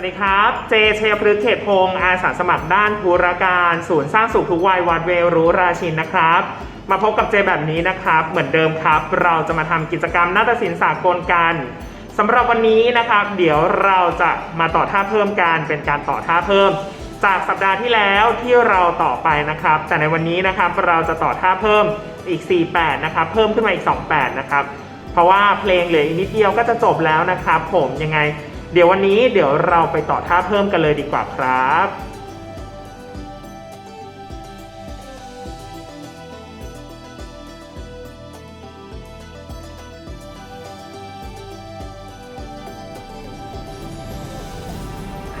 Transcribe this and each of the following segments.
วัสดีครับ เจเชยพฤกษ์เขตพงศ์อาสาสมัครด้านธุรการ ศูนย์สร้างสุขทุกวัยวัดเวรู้ราชินนะครับ มาพบกับเจแบบนี้นะครับ เหมือนเดิมครับ เราจะมาทำกิจกรรมนาฏศิลป์สากลกันสำหรับวันนี้นะครับ เดี๋ยวเราจะมาต่อท่าเพิ่มกันเป็นการต่อท่าเพิ่ม จากสัปดาห์ที่แล้วที่เราต่อไปนะครับ แต่ในวันนี้นะครับเราจะต่อท่าเพิ่มอีก 48 นะครับ เพิ่มขึ้นมาอีก 28 นะครับ เพราะว่าเพลงเหลืออีกนิดเดียวก็จะจบแล้วนะครับ ผมยังไง เดี๋ยววันนี้เดี๋ยวเราไปต่อท่าเพิ่มกันเลยดีกว่าครับ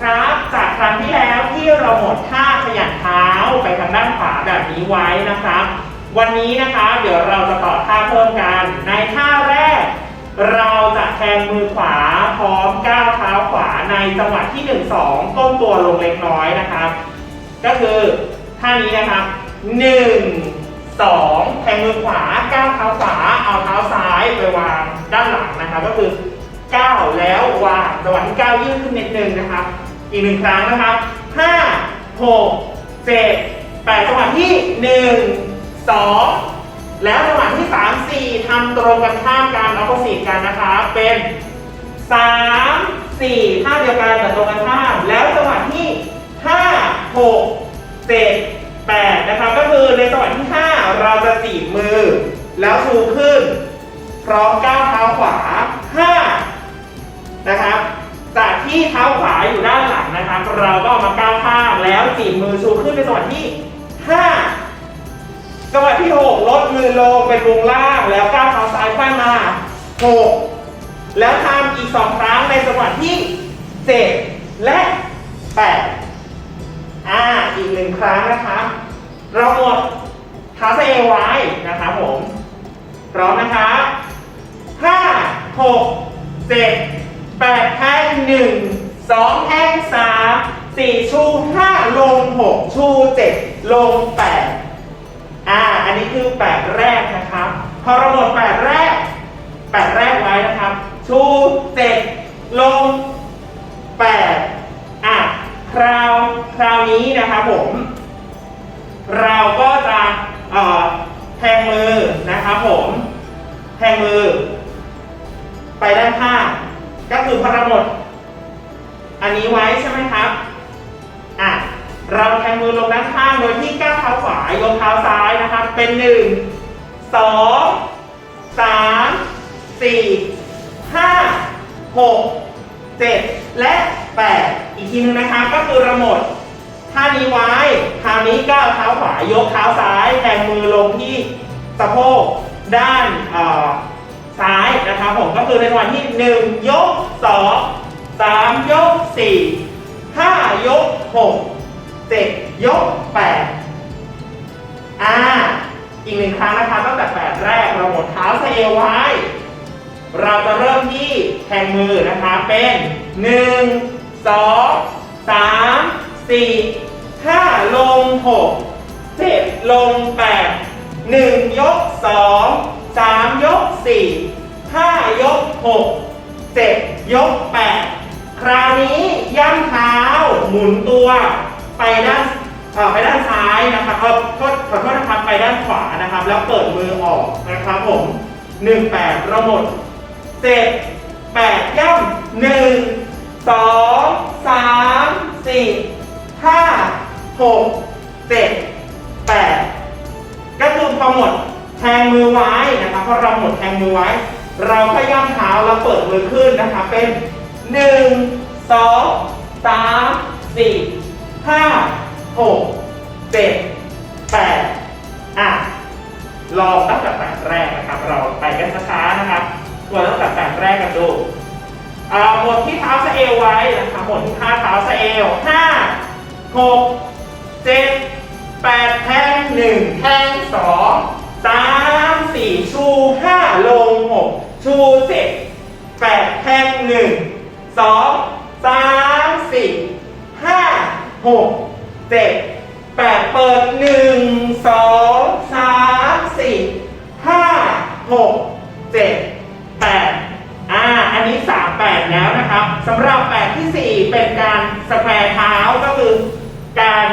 ครับจากครั้งที่แล้วที่เราหมดท่าขยันเท้าไปทางด้านขวาแบบนี้ไว้นะครับ วันนี้นะคะเดี๋ยวเราจะต่อท่าเพิ่มกัน ในท่าแรก เราจะแทงมือขวา พร้อมก้าวเท้าขวาในจังหวะที่ 1 2 ก้มตัวลงเล็กน้อยนะครับ ก็คือท่านี้นะครับ 1 2แทงมือขวาก้าวเท้าขวาเอาเท้าซ้ายไปวางด้านหลังนะครับ ก็คือก้าวแล้ววางจังหวะที่ก้าวยืดขึ้นนิดนึงนะครับ อีกหนึ่งครั้งนะครับห้าหกเจ็ดแปดจังหวะที่หนึ่งสองแล้วจังหวะที่สามสี่ทำตรงกันข้ามกันอ p โ o สิ e กันนะคะเป็น สามสี่ท่าเดียวกันแต่ตรงกันข้าม แล้วจังหวะที่ห้าหกเจ็ดแปดนะครับก็คือในจังหวะที่ห้าเราจะจีบมือ แล้วชูขึ้น พร้อมก้าวเท้าขวาห้านะครับจากที่เท้าขวาอยู่ด้านหลังนะครับ เราก็เอามาก้าวข้างแล้วจีบมือชูขึ้นในจังหวะที่5จังหวะที่6ลดมือลงเป็นวงล่างแล้วก้าวเท้าซ้ายข้างมา6 แล้วทำอีก2ครั้งในจังหวะที่7และ8อ่าอีกหนึ่งครั้งนะครับ เราหมดเท้าเซไว้นะครับผมพร้อมนะครับห้าหกเจ็ดแปดแท่งหนึ่งสองแท่งสามสี่ชูห้าลงหกชูเจ็ดลงแปดอ่า อันนี้คือแปดแรกนะครับ พอเราหมดแปดแรกแปดแรกไว้นะครับ ชูเจ็ดลงแปดอะคราวคราวนี้นะครับผม เราก็จะเอ่อแทงมือนะครับผมแทงมือ ไปด้านข้างก็คือพราหมด อันนี้ไว้ใช่ไหมครับอะเราแทงมือลงด้านข้างโดยที่ก้าวเท้าขวายกเท้าซ้ายนะครับ เป็นหนึ่งสองสามสี่ 6 7 และ 8 อีกทีนึงนะคะก็คือระหมดท่านี้ไว้คราวนี้ก้าวเท้าขวายกเท้าซ้ายแทงมือลงที่สะโพกด้านซ้ายนะครับผมก็คือในวันที่ 1 ยก 2 3 ยก 4 5 ยก 6 7 ยก 8 อ่า อีกหนึ่งครั้งนะคะตั้งแต่ 8 แรกเราหมดเท้าสะเอไว้ เราจะเริ่มที่แทงมือนะคะ เป็น 1 2 3 4 5 ลง 6 7 ลง 8 1 ยก 2 3 ยก 4 5 ยก 6 7 ยก 8 คราวนี้ย่ำเท้าหมุนตัวไปด้านไปด้านซ้ายนะครับเอโทษขอโทษนะครับไปด้านขวานะครับ แล้วเปิดมือออกนะครับผม 1 8เราหมด เจ็ดแปดย่ำหนึ่งสองสามสี่ห้าหกเจ็ดแปดก็คือพอหมดแทงมือไว้นะครับพอเราหมดแทงมือไว้ เราก็ย่ำเท้าแล้วเปิดมือขึ้นนะครับเป็นหนึ่งสองสามสี่ห้าหกเจ็ดแปดอะลองตั้งแต่แปดแรกนะครับ เราไปกันช้าๆนะครับ ตัวตั้งแต่แปดแรกกันดูหมดที่เท้าสะเอวไว้นะครับหมดที่ท่าเท้าสะเอวห้าหกเจ็ดแปดแทงหนึ่งแทงสองสามสี่ชูห้าลงหกชูเจ็ดแปดแทงหนึ่งสองสามสี่ห้าหกเจ็ดแปดเปิดหนึ่ง สำหรับแบบที่ 4 เป็นการสแควร์เท้าก็คือการ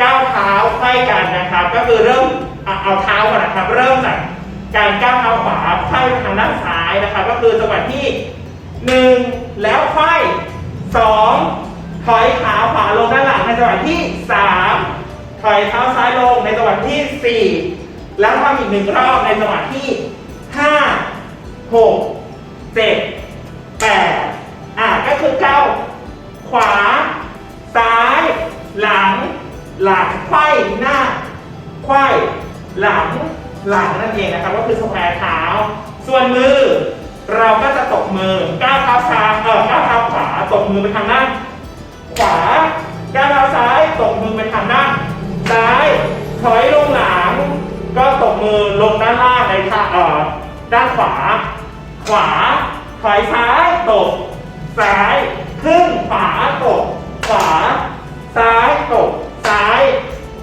ก้าวเท้าไขว้กันนะครับ ก็คือเริ่มเอาเท้าก่อนนะครับ เริ่มจากการก้าวเท้าขวาไขว้ไปทางด้านซ้ายนะครับ ก็คือจังหวะที่ 1 แล้วไขว้2ถอยขาขวาลงด้านหลังในจังหวะที่ 3 ถอยเท้าซ้ายลงในจังหวะที่ 4 แล้วทำอีกหนึ่งรอบในจังหวะที่ 5 6 7 8 อะก็คือก้าวขวา ซ้าย หลัง หลังไขว้หน้าไขว้หลังหลังนั่นเองนะครับก็คือสแควร์เท้า ส่วนมือ เราก็จะตบมือก้าวเท้าซ้ายเออก้าวเท้าขวาตบมือไปทางด้านขวาก้าวเท้าซ้ายตบมือไปทางด้านซ้ายถอยลงหลัง ก็ตบมือลงด้านล่างในท่าเออด้านขวา ขวาถอยซ้ายตบ ซ้ายขึ้นขวาตบขวา ซ้ายตบซ้าย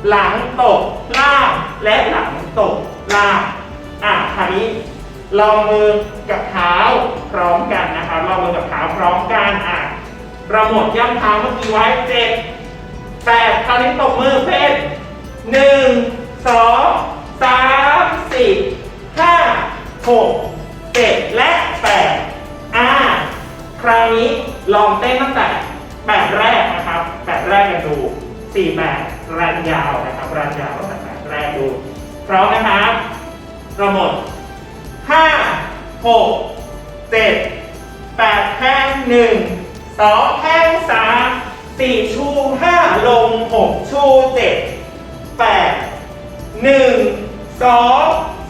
หลังตบล่างและหลังตบล่างอะคราวนี้ลองมือกับเท้าพร้อมกันนะครับลองมือกับเท้าพร้อมกันอะเราหมดย่ำเท้าเมื่อกี้ไว้เจ็ดแปดคราวนี้ตบมือ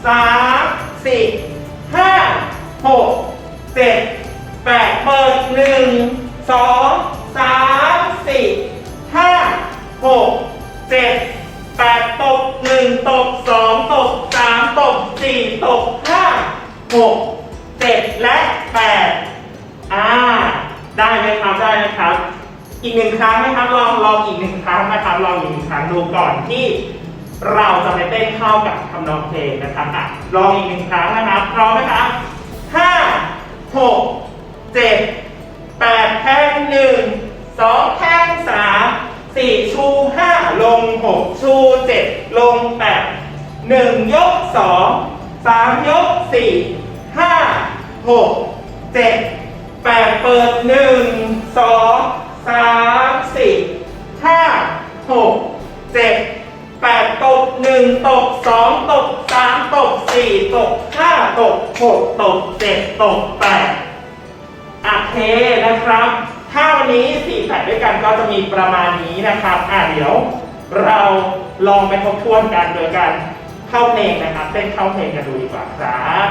สามสี่ห้าหกเจ็ดแปดเปิดหนึ่งสองสามสี่ห้าหกเจ็ดแปดตกหนึ่งตกสองตกสามตกสี่ตกห้าหกเจ็ดและแปดอ่าได้ไหมครับได้นะครับ อีกหนึ่งครั้งนะครับลองลองอีกหนึ่งครั้งนะครับลองอีกหนึ่งครั้งดูก่อนที่ เราจะไปเต้นเข้ากับทำนองเพลงนะครับอะลองอีกหนึ่งครั้งนะครับพร้อมนะครับห้าหกเจ็ดแปดแท่งหนึ่งสองแท่งสามสี่ชูห้าลงหกชูเจ็ดลงแปดหนึ่งยกสองสามยกสี่ห้าหกเจ็ด หกตกเจ็ดตกแปดโอเคนะครับ ถ้าวันนี้สี่แผ่นด้วยกันก็จะมีประมาณนี้นะครับอะเดี๋ยว เราลองไปทบทวนกันโดยการเข้าเพลงนะครับเต้นเข้าเพลงกันดูดีกว่าครับ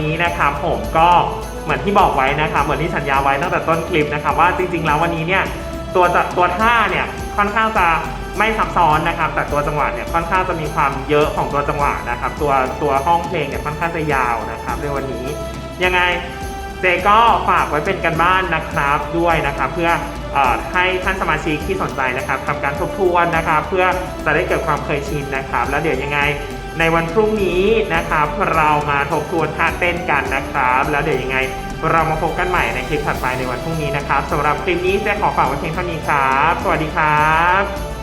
นี้นะครับผมก็เหมือนที่บอกไว้นะครับเหมือนที่สัญญาไว้ตั้งแต่ต้นคลิปนะครับว่าจริง ๆ แล้ววันนี้เนี่ยตัวตัวท่าเนี่ยค่อนข้างจะไม่ซับซ้อนนะครับแต่ตัวจังหวะเนี่ยค่อนข้างจะมีความเยอะของตัวจังหวะนะครับ ตัวตัวห้องเพลงเนี่ยค่อนข้างจะยาวนะครับในวันนี้ยังไงเจก็ฝากไว้เป็นกันบ้านนะครับด้วยนะครับ เพื่อเออให้ท่านสมาชิกที่สนใจนะครับทำการทบทวนนะครับ เพื่อจะได้เกิดความเคยชินนะครับ แล้วเดี๋ยวยังไง ในวันพรุ่งนี้นะครับเรามาทบทวนท่าเต้นกันนะครับ แล้วเดี๋ยวยังไงเรามาพบกันใหม่ในคลิปถัดไปในวันพรุ่งนี้นะครับสำหรับคลิปนี้เจขอฝากไว้เพียงเท่านี้ครับ สวัสดีครับ